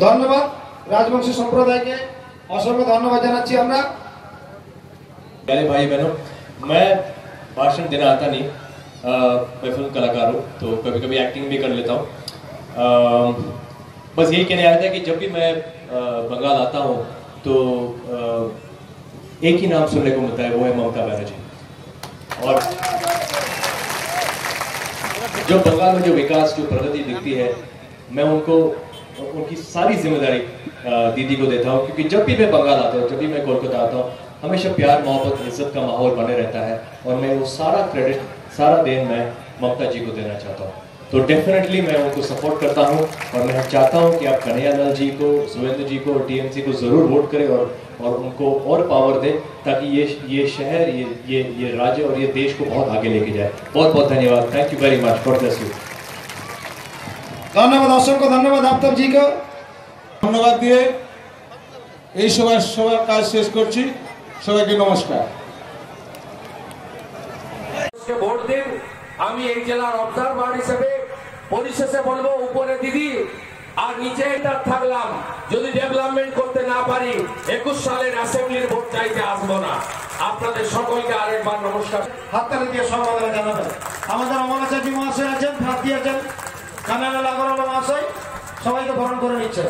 ধন্যবাদ রাজবংশী সম্প্রদায়কে অসংখ্য ধন্যবাদ জানাচ্ছি আমরা प्यारे भाई बहनों मैं भाषण देना आता नहीं अ, मैं फिल्म कलाकार हूँ तो कभी कभी एक्टिंग भी कर लेता हूँ अ, बस यही कहने आया था कि जब भी मैं अ, बंगाल आता हूँ तो अ, एक ही नाम सुनने को मिलता है वो है ममता बनर्जी और जो बंगाल में जो विकास जो प्रगति दिखती है मैं उनको उनकी सारी ज़िम्मेदारी दीदी को देता हूँ, क्योंकि जब भी मैं बंगाल आता हूँ, जब भी मैं कोलकाता आता हूँ, हमेशा प्यार, मोहब्बत, इज़्ज़त का माहौल बने रहता है और मैं वो सारा क्रेडिट सारा देन मैं ममता जी को देना चाहता हूँ। तो डेफिनेटली मैं उनको सपोर्ट करता हूँ और मैं चाहता हूँ कि आप कन्हैया लाल जी को, सुरेंद्र जी को और टीएमसी को ज़रूर वोट करें और और उनको और पावर दें ताकि ये ये शहर, ये ये ये राज्य और ये देश को बहुत आगे लेके जाए। बहुत बहुत धन्यवाद। Thank you very much God bless you ধন্যবাদ অসংখ্য ধন্যবাদ আফতাবজিকে ধন্যবাদ দিয়ে এই সভার সবার কাজ শেষ করছি। সবাইকে নমস্কার। ভোট দিন আমি এই জেলার অবজারভার হিসেবে পরিশেষে বলব উপরে দিদি আর নিচে এটা থাকলাম। যদি ডেভেলপমেন্ট করতে না পারি একুশ সালের অ্যাসেম্বলির ভোট চাইতে আসব না। আপনাদের সকলকে আরেকবার নমস্কার। হাততালি দিয়ে সম্বোধনা জানাবেন। আমাদের অমলাচার্য মহাশয় আছেন প্রার্থী আছেন। খানা নালা করানো হয় সবাইকে বরণ করে নিচ্ছে।